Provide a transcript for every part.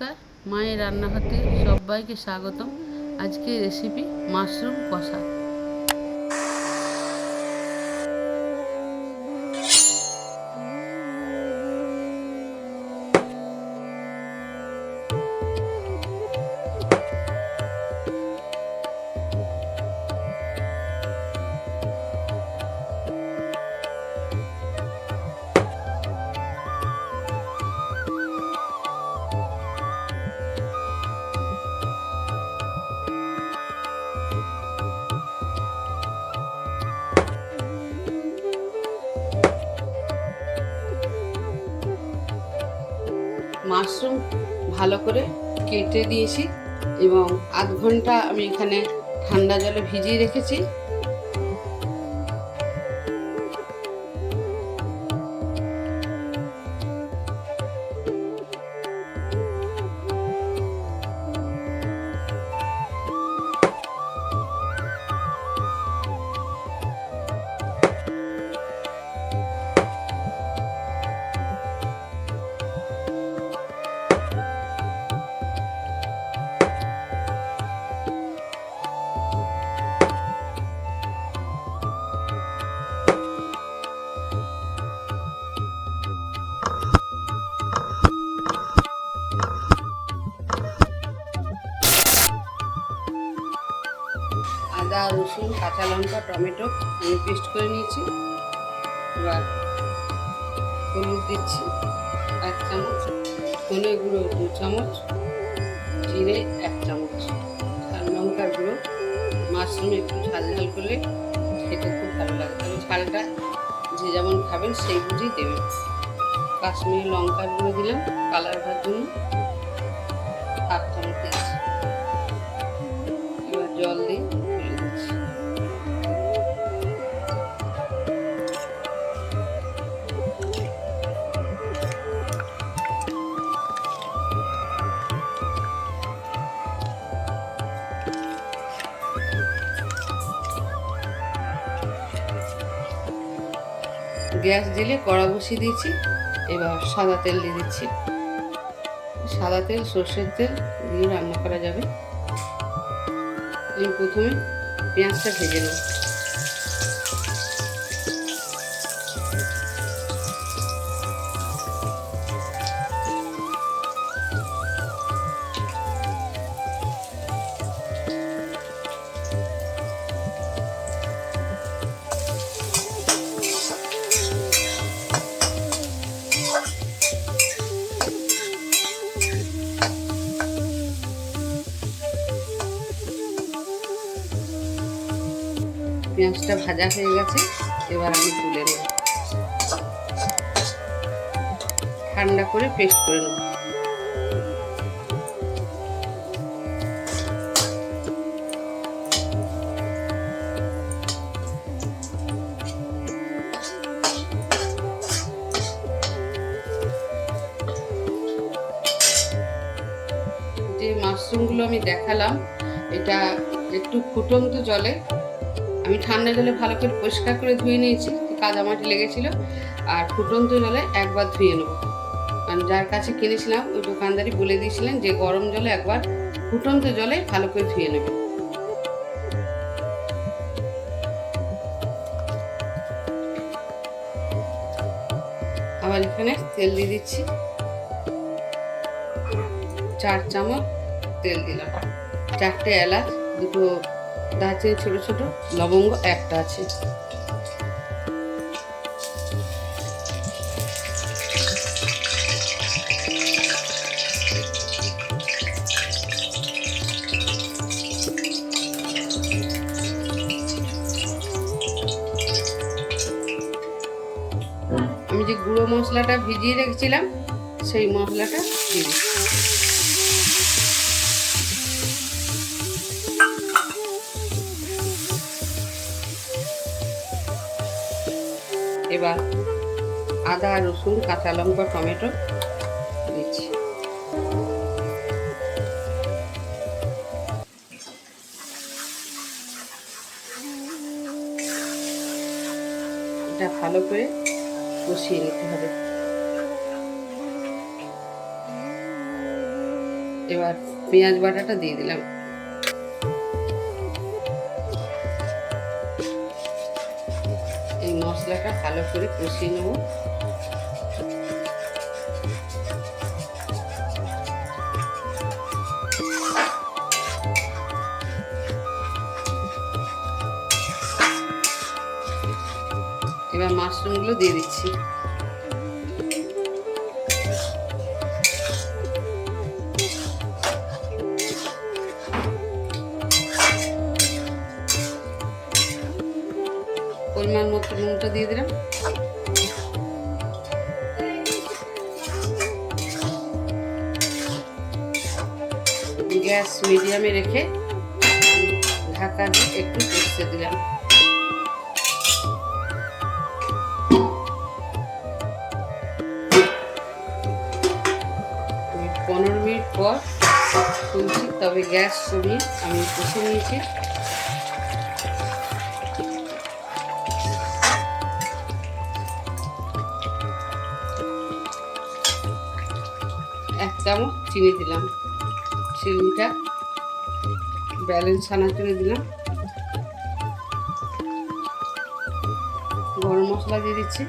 নমস্কার মায়ের রান্নাঘরতে সবাইকে স্বাগতম। আজকে রেসিপি মাশরুম কষা। মাশরুম ভালো করে কেটে দিয়েছি এবং আধ ঘণ্টা আমি এখানে ঠান্ডা জলে ভিজিয়ে রেখেছি। কাঁচা লঙ্কা, টমেটো আমি পেস্ট করে নিয়েছি। এবার হলুদ দিচ্ছি, এক চামচ। ধনে গুঁড়ো দু চামচ, জিরে এক চামচ। আর লঙ্কার গুঁড়ো, মাশরুম একটু ঝাল ঝাল করলে খেতে খুব ভালো লাগে। তবে ঝালটা যে যেমন খাবেন সেই বুঝেই দেবেন। কাশ্মীরি লঙ্কার গুঁড়ো দিলাম কালার হওয়ার জন্য। হাফ চামচ দিচ্ছি এবার জল দিয়ে গ্যাস দিলে কড়া বসিয়ে দিয়েছি। এবার সাদা তেল দিয়ে দিচ্ছি। সাদা তেল, সর্ষের তেল দিয়ে রান্না করা যাবে। প্রথমে পেঁয়াজটা ভেজে নেব। পেঁয়াজটা ভাজা হয়ে গেছে, এবার আমি তুলে নেব। ঠান্ডা করে পেস্ট করে নেব। যে মাশরুমগুলো আমি দেখালাম, এটা একটু ফুটন্ত জলে আমি ঠান্ডা জলে ভালো করে পরিষ্কার করে ধুয়ে নিয়েছি কাদামাটি লেগেছিল। আর ফুটন্ত জলে একবার ধুয়ে নেব। কারণ যার কাছে কিনেছিলাম, ওই দোকানদারি বলে দিয়েছিলেন যে গরম জলে একবার ফুটন্ত জলে ভালো করে ধুয়ে নেবে। আবার এখানে তেল দিয়ে দিচ্ছি। চার চামচ তেল দিলাম। চারটে এলাচ, দুটো দারচিনি ছোট ছোট, লবঙ্গ একটা আছে। আমি যে গুঁড়ো মশলাটা ভিজিয়ে রেখেছিলাম, সেই মশলাটা দিয়ে এবার আদা রসুন, কাঁচা লঙ্কা, টমেটো দিচ্ছি। এটা ভালো করে কষিয়ে নিতে হবে। এবার পেঁয়াজ বাটাটা দিয়ে দিলাম। মশলাটা ভালো করে কষিয়ে নেব। এবার মাশরুমগুলো দিয়ে দিচ্ছি। দিয়ে দিলাম। গ্যাস মিডিয়ামে রেখে ঢাকা দিয়ে একটু কষতে দিলাম। পনেরো মিনিট পর তুলছি, তবে গ্যাস কমিয়ে আমি কষে নিয়েছি। চামচ চিনি দিলাম। চিনিটা ব্যালেন্স আনার জন্য দিলাম। গরম মশলা দিয়ে দিচ্ছি।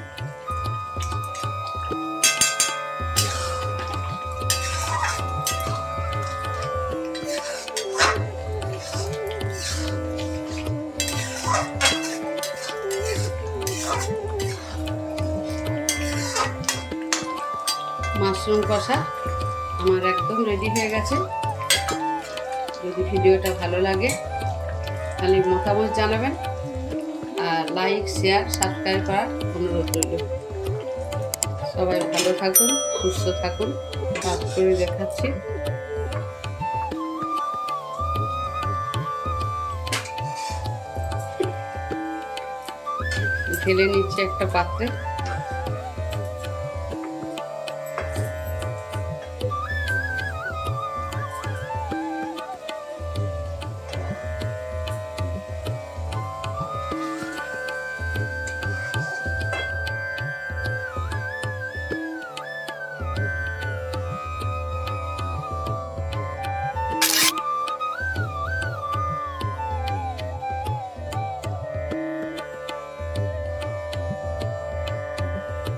মাশরুম কষা আমার একদম রেডি হয়ে গেছে। যদি ভিডিওটা ভালো লাগে, তাহলে মতামত জানাবেন আর লাইক শেয়ার সাবস্ক্রাইব করার অনুরোধ রইল। সবাই ভালো থাকুন, সুস্থ থাকুন। কাজ করে দেখাচ্ছি। ঢেলে নিচ্ছে একটা পাত্রে।